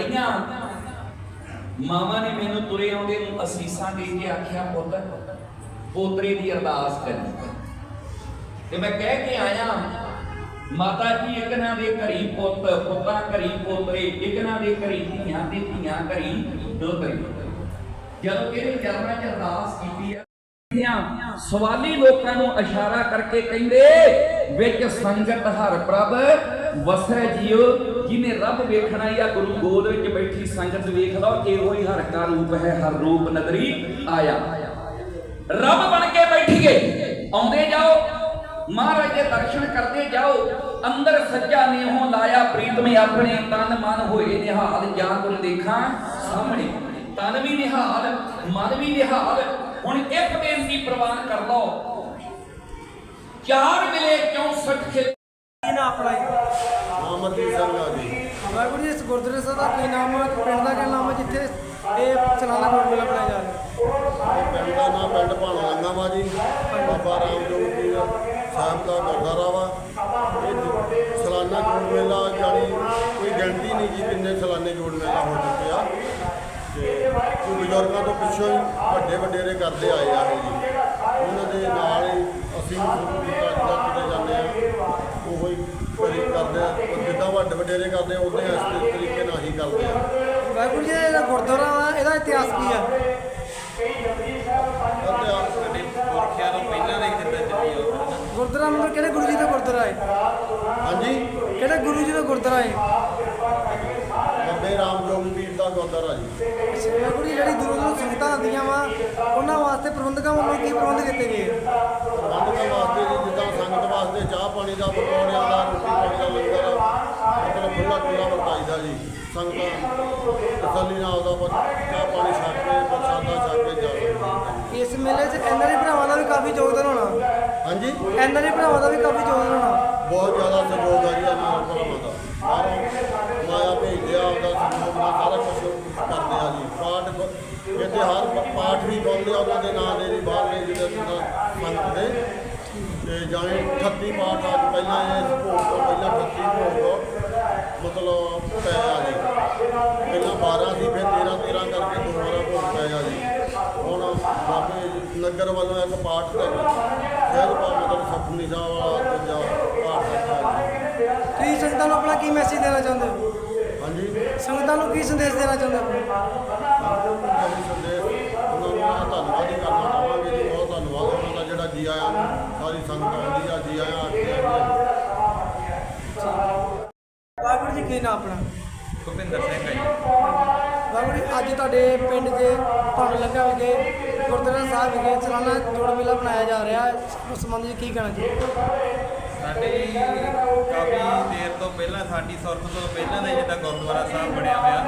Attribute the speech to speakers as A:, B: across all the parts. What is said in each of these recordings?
A: ਬੜੀਆਂ ਮਾਵਾਂ ਨੇ ਮੈਨੂੰ ਤੁਰੇ ਆਉਂਦੇ ਨੂੰ ਅਸੀਸਾਂ ਦੇ ਕੇ ਆਖਿਆ, ਪੁੱਤ, ਪੋਤਰੇ ਦੀ ਅਰਦਾਸ ਕਰੀ। ਤੇ ਮੈਂ ਕਹਿ ਕੇ ਆਇਆ, ਮਾਤਾ ਜੀ, ਇਕਨਾਂ ਦੇ ਘਰੀ ਪੁੱਤ, ਪੁੱਤਾਂ ਘਰੀ ਪੋਤਰੇ, ਇਕਨਾਂ ਦੇ ਘਰੀ ਧੀਆਂ ਤੇ ਧੀਆਂ ਘਰੀ ਦੋਤਰੇ ਜਦੋਂ ਇਹਦੇ ਚਰਨਾਂ 'ਚ ਅਰਦਾਸ ਕੀਤੀ ਆ ਸਵਾਲੀ ਲੋਕਾਂ ਨੂੰ ਇਸ਼ਾਰਾ ਕਰਕੇ ਕਹਿੰਦੇ, ਵਿੱਚ ਸੰਗਤ ਹਰ ਪ੍ਰਭ ਵਸੈ ਜੀਉ ਜਿਨੇ ਰੱਬ ਵੇਖਣਾ ਜਾਂ ਗੁਰੂ ਗੋਦ ਵਿੱਚ ਬੈਠੀ ਸੰਗਤ ਵੇਖ ਇਹੋ ਹੀ ਹਰ ਰੂਪ ਹੈ, ਹਰ ਰੂਪ ਨਦਰੀ ਆਇਆ। ਰੱਬ ਬਣ ਕੇ ਬੈਠੀਏ, ਆਉਂਦੇ ਜਾਓ, ਮਹਾਰਾਜ ਦੇ ਦਰਸ਼ਨ ਕਰਦੇ ਜਾਓ, ਅੰਦਰ ਸੱਜਾ ਨੇਹੋਂ ਲਾਇਆ ਪ੍ਰੀਤਮੇ ਆਪਣੇ, ਤਨ ਮਨ ਹੋਏ ਨਿਹਾਲ, ਜਾਂ ਤੁਮ ਦੇਖਾਂ ਸਾਹਮਣੇ। ਤਨ ਵੀ ਨਿਹਾਲ, ਮਨ ਵੀ ਨਿਹਾਲ, ਹੁਣ ਇੱਕ ਬੇਨਤੀ ਪ੍ਰਵਾਨ ਕਰ ਲਓ। ਚਾਰ ਮਿਲੇ 64 ਖਿਲ
B: ਕੀ ਆਪਣਾ ਗੁਰਦੁਆਰੇ ਸਾਹਿਬ ਦਾ ਕੀ ਨਾਮ ਹੈ? ਪਿੰਡ ਦਾ ਕੀ ਨਾਮ ਹੈ ਜਿੱਥੇ ਇਹ ਚਲਾਣਾ ਗੁਰ ਮੇਲਾ ਬਣਾਇਆ ਜਾ ਰਿਹਾ
C: ਇਹ ਪਿੰਡ ਦਾ ਨਾਮ ਪਿੰਡ ਭਾਣਾ ਲੰਗਾ ਵਾ ਜੀ। ਬਾਬਾ ਰਾਮਦੇਵ ਜੀ ਦਾ ਸਾਹਿਬ ਦਾ ਗੁਰਦੁਆਰਾ ਵਾ। ਇਹ ਸਾਲਾਨਾ ਜੋੜ ਮੇਲਾ ਜਾਣੀ ਕੋਈ ਗਿਣਤੀ ਨਹੀਂ ਜੀ ਕਿੰਨੇ ਸਾਲਾਨੇ ਜੋੜ ਮੇਲਾ ਹੋ ਚੁੱਕੇ ਆ ਤੇ ਬਜ਼ੁਰਗਾਂ ਤੋਂ ਪਿੱਛੋਂ ਹੀ ਵੱਡੇ ਵਡੇਰੇ ਕਰਦੇ ਆਏ ਆ ਇਹ ਜੀ। ਉਹਨਾਂ ਦੇ ਨਾਲ ਹੀ ਅਸੀਂ ਕਿਤੇ ਜਾਂਦੇ ਆ। ਉਹੋ ਕਰਦੇ ਆ। ਜਿੱਦਾਂ ਵੱਡੇ ਵਡੇਰੇ ਕਰਦੇ ਆ, ਉਦਾਂ ਹੀ ਇਸ ਤਰੀਕੇ ਨਾਲ ਹੀ ਕਰਦੇ ਆ
B: ਵਾਹਿਗੁਰੂ ਜੀ ਇਹਦਾ ਗੁਰਦੁਆਰਾ ਵਾ ਇਹਦਾ ਇਤਿਹਾਸ ਕੀ ਆ
C: ਅਤੇ ਆ
D: ਸਾਡੇ ਪੁਰਖਿਆਂ ਤੋਂ ਪਹਿਲਾਂ ਦੇ ਹੀ ਜਿੱਦਾਂ ਚੱਲੀ ਆਉਂਦਾ ਨਾ
B: ਗੁਰਦੁਆਰਾ ਮਤਲਬ ਕਿਹੜੇ ਗੁਰੂ ਜੀ ਦਾ ਗੁਰਦੁਆਰਾ ਹੈ?
C: ਹਾਂਜੀ।
B: ਕਿਹੜੇ ਗੁਰੂ ਜੀ ਦਾ ਗੁਰਦੁਆਰਾ ਹੈ?
C: ਬਾਬੇ ਰਾਮਜੋਗ ਪੀਰ ਦਾ ਗੁਰਦੁਆਰਾ ਜੀ।
B: ਵਾਹਿਗੁਰੂ ਜੀ ਜਿਹੜੀ ਦੂਰੋਂ ਦੂਰੋਂ ਸੰਗਤਾਂ ਆਉਂਦੀਆਂ ਵਾ ਉਹਨਾਂ ਵਾਸਤੇ ਪ੍ਰਬੰਧਕਾਂ ਵੱਲੋਂ ਕੀ ਪ੍ਰਬੰਧ ਕੀਤੇ ਗਏ?
C: ਪ੍ਰਬੰਧਕਾਂ ਵਾਸਤੇ ਜੀ ਜਿੱਦਾਂ ਸੰਗਤ ਵਾਸਤੇ ਚਾਹ ਪਾਣੀ ਦਾ ਪਕੌੜਿਆਂ ਦਾ ਰੋਟੀ ਪਾਣੀ ਦਾ ਲੰਗਰ ਮਤਲਬ ਖੁੱਲਾ ਖੁੱਲਾ ਵਰਤਾਈਦਾ ਜੀ। ਸੰਗਤਾਂ ਤਸੱਲੀ ਨਾਲ ਉਹਦਾ ਚਾਹ ਪਾਣੀ ਛਕ ਕੇ ਪ੍ਰਸ਼ਾਦਾ ਛਕ ਕੇ ਜਾ
B: ਇਸ ਮੇਲੇ 'ਚ ਐਨਆਰਆਈ ਭਰਾਵਾਂ ਦਾ ਵੀ ਕਾਫੀ ਯੋਗਦਾਨ ਹੋਣਾ।
C: ਹਾਂਜੀ?
B: ਐਨਆਰਆਈ ਭਰਾਵਾਂ ਦਾ ਵੀ ਕਾਫੀ ਯੋਗਦਾਨ ਹੋਣਾ।
C: ਬਹੁਤ ਜ਼ਿਆਦਾ ਸਹਿਯੋਗ ਆ ਜੀ ਇਹਨਾਂ ਭਰਾਵਾਂ ਦਾ। ਬਾਹਰੋਂ ਮਾਇਆ ਭੇਜਦੇ ਆ ਉਹਦਾ ਸਹਿਯੋਗ ਨਾਲ ਸਾਰਾ ਕੁਝ ਕਰਦੇ ਆ ਜੀ। ਪਾਠ ਬ- ਇੱਥੇ ਹਰ ਪ- ਪਾਠ ਵੀ ਗਾਉਂਦੇ ਆ ਉਹਨਾਂ ਦੇ ਨਾਂ ਦੇ ਜੀ ਬਾਹਰਲੇ ਜਿਹੜੇ ਜਿੱਦਾਂ ਸੰਗਤ ਦੇ ਤੇ ਜਾਣੇ 38 ਪਾਠ ਅੱਜ ਪਹਿਲਾਂ ਇਹ ਭੋਗ ਤੋਂ ਪਹਿਲਾਂ 38 ਭੋਗ ਮਤਲਬ ਪੈ ਆ ਜੀ। ਪਹਿਲਾਂ 12 ਸੀ ਫਿਰ 13 13 ਕਰਕੇ ਦੁਬਾਰਾ ਭੋਗ ਪੈ ਆ ਜੀ। ਹੁਣ ਬਾਬੇ ਨਗਰ ਵੱਲੋਂ ਇੱਕ ਪਾਠ ਤੇ ਸਹਿਜ ਪਾ ਮਤਲਬ ਸਤਨੀ ਸਾਹਿਬ ਵਾਲਾ ਪਾਠ ਰੱਖਿਆ ਜੀ
B: ਤੁਸੀਂ ਸੰਗਤਾਂ ਨੂੰ ਆਪਣਾ ਕੀ ਮੈਸੇਜ ਦੇਣਾ ਚਾਹੁੰਦੇ ਹੋ?
C: ਹਾਂਜੀ।
B: ਸੰਗਤਾਂ ਨੂੰ ਕੀ ਸੰਦੇਸ਼ ਦੇਣਾ ਚਾਹੁੰਦੇ ਹੋ?
C: ਸੰਦੇਸ਼ ਉਹਨਾਂ ਨੂੰ ਮੈਂ ਧੰਨਵਾਦ। ਹੀ ਕਰਨਾ ਚਾਹਾਂਗੇ ਜੀ ਬਹੁਤ ਧੰਨਵਾਦ ਉਹਨਾਂ ਦਾ ਜਿਹੜਾ ਜੀ ਆਇਆਂ ਨੂੰ ਸਾਰੀ ਸੰਗਤ ਆਉਂਦੀ ਆ ਜੀ ਆਇਆਂ ਆਖਦੇ ਆ ਜੀ
B: ਵਾਹਿਗੁਰੂ ਜੀ ਕੀ ਨਾਮ ਆਪਣਾ?
D: ਭੁਪਿੰਦਰ ਸਿੰਘ ਹੈ ਜੀ।
B: ਵਾਹਿਗੁਰੂ ਜੀ ਅੱਜ ਤੁਹਾਡੇ ਪਿੰਡ 'ਚ ਤੁਹਾਨੂੰ ਲੱਗਾ ਵਿਖੇ ਗੁਰਦੁਆਰਾ ਸਾਹਿਬ ਵਿਖੇ ਚਲਾਨਾ ਜੋੜ ਮੇਲਾ ਬਣਾਇਆ ਜਾ ਰਿਹਾ ਹੈ। ਉਸ ਸੰਬੰਧ ਵਿੱਚ ਕੀ ਕਹਿਣਾ ਜੀ?
D: ਸਾਡੇ ਕਾਫੀ ਦੇਰ ਤੋਂ ਪਹਿਲਾਂ, ਸਾਡੀ ਸੁਰਤ ਤੋਂ ਪਹਿਲਾਂ ਦਾ ਜਿੱਦਾਂ ਗੁਰਦੁਆਰਾ ਸਾਹਿਬ ਬਣਿਆ ਹੋਇਆ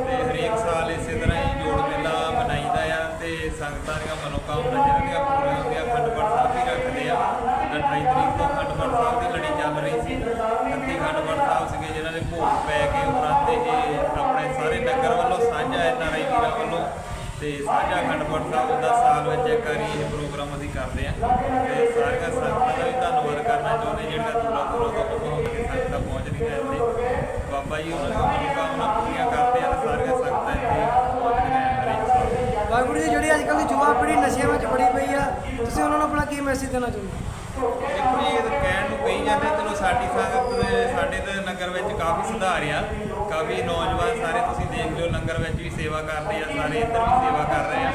D: ਤੇ ਹਰੇਕ ਸਾਲ ਇਸੇ ਤਰ੍ਹਾਂ ਹੀ ਜੋੜ ਮੇਲਾ ਮਨਾਈਦਾ ਆ ਤੇ ਸੰਗਤਾਂ ਦੀਆਂ ਮਨੋਕਾਮਨਾ ਜਿਹੜੀਆਂ ਪੂਰੀਆਂ ਹੁੰਦੀਆਂ ਅਖੰਡ ਤੇ ਸਾਂਝਾ ਅਖੰਡ ਪਾਠ ਸਾਹਿਬ ਦਾ ਸਾਲ ਵਿੱਚ ਇੱਕ ਵਾਰੀ ਇਹ ਪ੍ਰੋਗਰਾਮ ਅਸੀਂ ਕਰਦੇ ਹਾਂ। ਤੇ ਸਾਰੀਆਂ ਸੰਗਤਾਂ ਦਾ ਵੀ ਧੰਨਵਾਦ ਕਰਨਾ ਚਾਹੁੰਦੇ ਜਿਹੜੀਆਂ ਦੂਰੋਂ ਦੂਰੋਂ ਤੋਂ ਪਹੁੰਚ ਕੇ ਸੰਗਤਾਂ ਪਹੁੰਚ ਰਹੀਆਂ ਇੱਥੇ। ਬਾਬਾ ਜੀ ਉਹਨਾਂ ਦੀਆਂ ਮਨੋਕਾਮਨਾ ਪੂਰੀਆਂ ਕਰਦੇ ਆ ਤੇ ਸਾਰੀਆਂ ਸੰਗਤਾਂ ਇੱਥੇ ਪਹੁੰਚਦੀਆਂ ਆ
B: ਵਾਹਿਗੁਰੂ ਜੀ, ਜਿਹੜੀ ਅੱਜ ਕੱਲ੍ਹ ਦੀ ਯੁਵਾ ਪੀੜ੍ਹੀ ਨਸ਼ਿਆਂ ਵਿੱਚ ਬੜੀ ਪਈ ਆ ਤੁਸੀਂ ਉਹਨਾਂ ਨੂੰ ਆਪਣਾ ਕੀ ਮੈਸੇਜ ਦੇਣਾ ਚਾਹੁੰਦੇ
D: ਦੇਖੋ ਜੀ, ਇਹ ਤਾਂ ਕਹਿਣ ਨੂੰ ਕਹੀ ਜਾਂਦੇ ਚਲੋ ਸਾਡੀ ਸੰਗਤ ਦੇ, ਸਾਡੇ ਤਾਂ ਨਗਰ ਵਿੱਚ ਕਾਫੀ ਸੁਧਾਰ ਆ। ਕਾਫੀ ਨੌਜਵਾਨ ਸਾਰੇ ਤੁਸੀਂ ਦੇਖ ਲਿਓ ਲੰਗਰ ਵਿੱਚ ਵੀ ਸੇਵਾ ਕਰਦੇ ਆ, ਸਾਰੇ ਇੱਧਰ ਵੀ ਸੇਵਾ ਕਰ ਰਹੇ ਆ।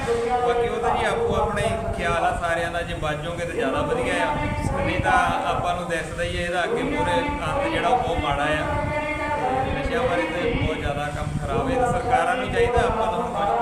D: ਬਾਕੀ ਉਹ ਤਾਂ ਜੀ ਆਪੋ ਆਪਣਾ ਹੀ ਖਿਆਲ ਆ ਸਾਰਿਆਂ ਦਾ, ਜੇ ਬਾਜੋਗੇ ਤਾਂ ਜ਼ਿਆਦਾ ਵਧੀਆ ਆ। ਨਹੀਂ ਤਾਂ ਆਪਾਂ ਨੂੰ ਦਿਸਦਾ ਹੀ ਆ, ਇਹਦਾ ਅੱਗੇ ਮੂਰੇ ਅੰਤ ਜਿਹੜਾ ਉਹ ਬਹੁਤ ਮਾੜਾ ਆ। ਤੇ ਨਸ਼ਿਆਂ ਬਾਰੇ ਤੇ ਬਹੁਤ ਜ਼ਿਆਦਾ ਕੰਮ ਖਰਾਬ ਹੈ ਤੇ ਸਰਕਾਰਾਂ ਨੂੰ ਚਾਹੀਦਾ ਆਪਾਂ ਨੂੰ। ਹੁਣ ਕੁਝ